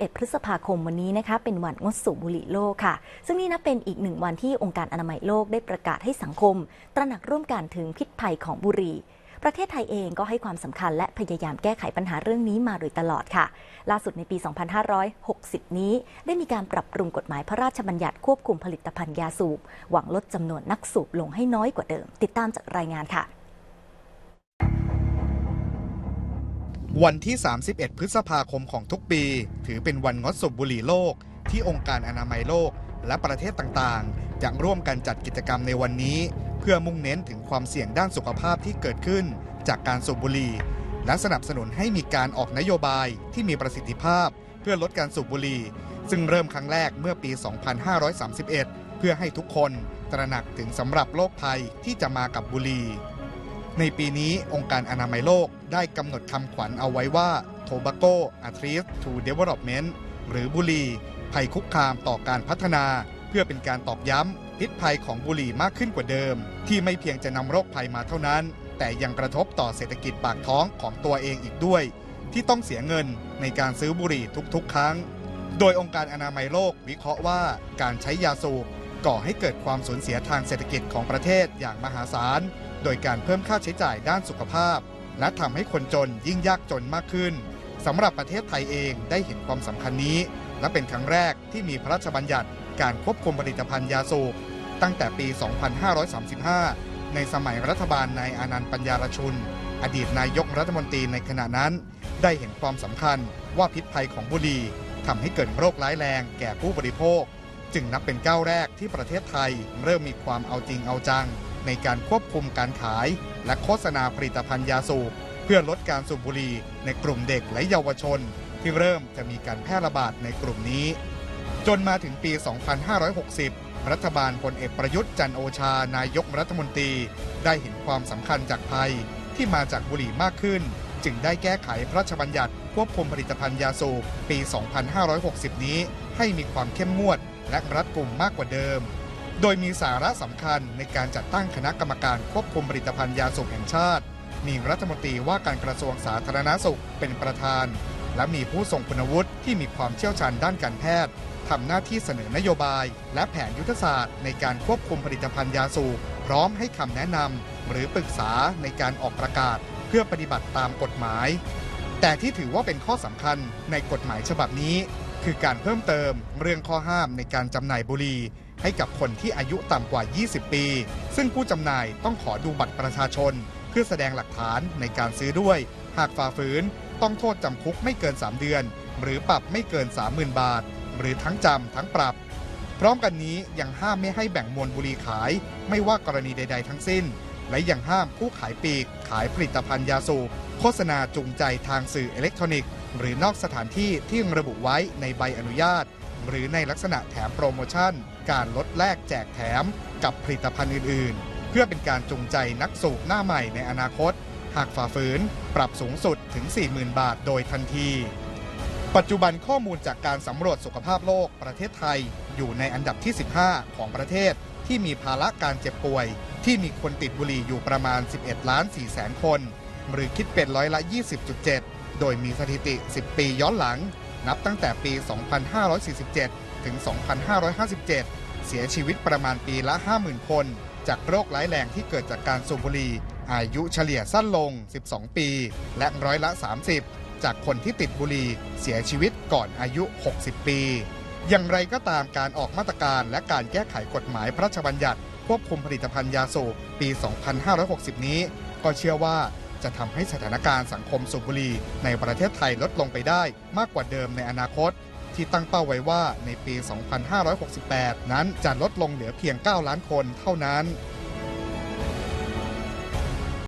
31 พฤษภาคมวันนี้นะคะ เป็นวันงดสูบบุหรี่โลกค่ะ ซึ่งนี่นับเป็นอีกหนึ่งวันที่องค์การอนามัยโลกได้ประกาศให้สังคม ตระหนักร่วมกันถึงพิษภัยของบุหรี่ ประเทศไทยเองก็ให้ความสำคัญและพยายามแก้ไขปัญหาเรื่องนี้มาโดยตลอดค่ะ ล่าสุดในปี 2560 นี้ ได้มีการปรับปรุงกฎหมายพระราชบัญญัติควบคุมผลิตภัณฑ์ยาสูบ หวังลดจำนวนนักสูบลงให้น้อยกว่าเดิม ติดตามจากรายงานค่ะ วันที่ 31 พฤษภาคมของทุกปี ถือเป็นวันงดสูบบุหรี่โลก ที่องค์การอนามัยโลก และประเทศต่างๆ จะร่วมกันจัดกิจกรรมในวันนี้ เพื่อมุ่งเน้นถึงความเสี่ยงด้านสุขภาพที่เกิดขึ้น จากการสูบบุหรี่ และสนับสนุนให้มีการออกนโยบายที่มีประสิทธิภาพ เพื่อลดการสูบบุหรี่ ซึ่งเริ่มครั้งแรกเมื่อปี 2531 เพื่อให้ทุกคนตระหนักถึงสำหรับโรคภัยที่จะมากับบุหรี่ ในปีนี้องค์การอนามัยโลกได้กำหนดคำขวัญเอาไว้ว่า Tobacco a t r e a t to Development หรือบุหรี่ภัยคุกคามต่อการพัฒนา เพื่อเป็นการตอกย้ำพิษภัยของบุหรี่มากขึ้นกว่าเดิม ที่ไม่เพียงจะนำโรคภัยมาเท่านั้น แต่ยังกระทบต่อเศรษฐกิจปากท้องของตัวเองอีกด้วย ที่ต้องเสียเงินในการซื้อบุหรี่ทุกๆ ครั้ง โดยองค์การอนามัยโลกวิเคราะห์ว่าการใช้ยาสูบก่อให้เกิดความสูญเสียทางเศรษฐกิจของประเทศอย่างมหาศาล โดยการเพิ่มค่าใช้จ่ายด้านสุขภาพ และทำให้คนจนยิ่งยากจนมากขึ้นสำหรับประเทศไทยเองได้เห็นความสำคัญนี้ และเป็นครั้งแรกที่มีพระราชบัญญัติการควบคุมผลิตภัณฑ์ยาสูบตั้งแต่ปี 2535 ในสมัยรัฐบาลนายอานันต์ปัญญารชุน อดีตนายกรัฐมนตรีในขณะนั้น ได้เห็นความสำคัญว่าพิษภัยของบุหรี่ทำให้เกิดโรคร้ายแรงแก่ผู้บริโภค จึงนับเป็นก้าวแรกที่ประเทศไทยเริ่มมีความเอาจริงเอาจัง ในการควบคุมการขาย และโฆษณาผลิตภัณฑ์ยาสูบเพื่อลดการสูบบุหรี่ในกลุ่มเด็กและเยาวชน ที่เริ่มจะมีการแพร่ระบาดในกลุ่มนี้ จนมาถึงปี 2560 รัฐบาลพลเอกประยุทธ์จันโอชานายกรัฐมนตรี ได้เห็นความสำคัญจากภัยที่มาจากบุหรี่มากขึ้น จึงได้แก้ไขพระราชบัญญัติควบคุมผลิตภัณฑ์ยาสูบปี 2560 นี้ให้มีความเข้มงวดและรัดกุมมากกว่าเดิม โดยมีสาระสำคัญในการจัดตั้งคณะกรรมการควบคุมผลิตภัณฑ์ยาสูบแห่งชาติ มีรัฐมนตรีว่าการกระทรวงสาธารณาสุขเป็นประธาน และมีผู้ทรงคุณวุฒิที่มีความเชี่ยวชาญด้านการแพทย์ทำหน้าที่เสนอนโยบาย และแผนยุทธศาสตร์ในการควบคุมผลิตภัณฑ์ยาสูบพร้อมให้คำแนะนำหรือปรึกษาในการออกประกาศ เพื่อปฏิบัติตามกฎหมาย แต่ที่ถือว่าเป็นข้อสำคัญในกฎหมายฉบับนี้ คือการเพิ่มเติมเรื่องข้อห้ามในการจำหน่ายบุหรี่ ให้กับคนที่อายุต่ำกว่า 20 ปี ซึ่งผู้จำหน่ายต้องขอดูบัตรประชาชน เพื่อแสดงหลักฐานในการซื้อด้วย หากฝ่าฝืนต้องโทษจำคุกไม่เกิน 3 เดือน หรือปรับไม่เกิน 30,000 บาท หรือทั้งจำทั้งปรับ พร้อมกันนี้ยังห้ามไม่ให้แบ่งมวลบุหรี่ขาย ไม่ว่ากรณีใด ๆ ทั้งสิ้น และยังห้ามผู้ขายปลีก ขายผลิตภัณฑ์ยาสูบโฆษณาจูงใจทางสื่ออิเล็กทรอนิกส์ หรือนอกสถานที่ที่ระบุไว้ในใบอนุญาต หรือในลักษณะแถมโปรโมชั่น การลดแลกแจกแถมกับผลิตภัณฑ์อื่น ๆ เพื่อเป็นการจูงใจนักสูบหน้าใหม่ในอนาคต หากฝ่าฝืน ปรับสูงสุดถึง 40,000 บาทโดยทันที ปัจจุบันข้อมูลจากการสำรวจสุขภาพโลกประเทศไทย อยู่ในอันดับที่ 15 ของประเทศที่มีภาระการเจ็บป่วย ที่มีคนติดบุหรี่อยู่ประมาณ 11 ล้าน4แสนคน หรือคิดเป็นร้อยละ 20.7 โดยมีสถิติ 10 ปีย้อนหลัง นับตั้งแต่ปี 2547 ถึง 2557 เสียชีวิตประมาณปีละ 50,000 คน จากโรคร้ายแรงที่เกิดจากการสูบบุหรี่อายุเฉลี่ยสั้นลง 12 ปี และร้อยละ 30 จากคนที่ติดบุหรี่เสียชีวิตก่อนอายุ 60 ปี อย่างไรก็ตามการออกมาตรการและการแก้ไขกฎหมายพระราชบัญญัติควบคุมผลิตภัณฑ์ยาสูบปี 2560 นี้ ก็เชื่อว่า จะทำให้สถานการณ์สังคมสูบบุหรี่ในประเทศไทยลดลงไปได้มากกว่าเดิมในอนาคต ที่ตั้งเป้าไว้ว่าในปี 2568 นั้นจะลดลงเหลือเพียง 9 ล้านคนเท่านั้น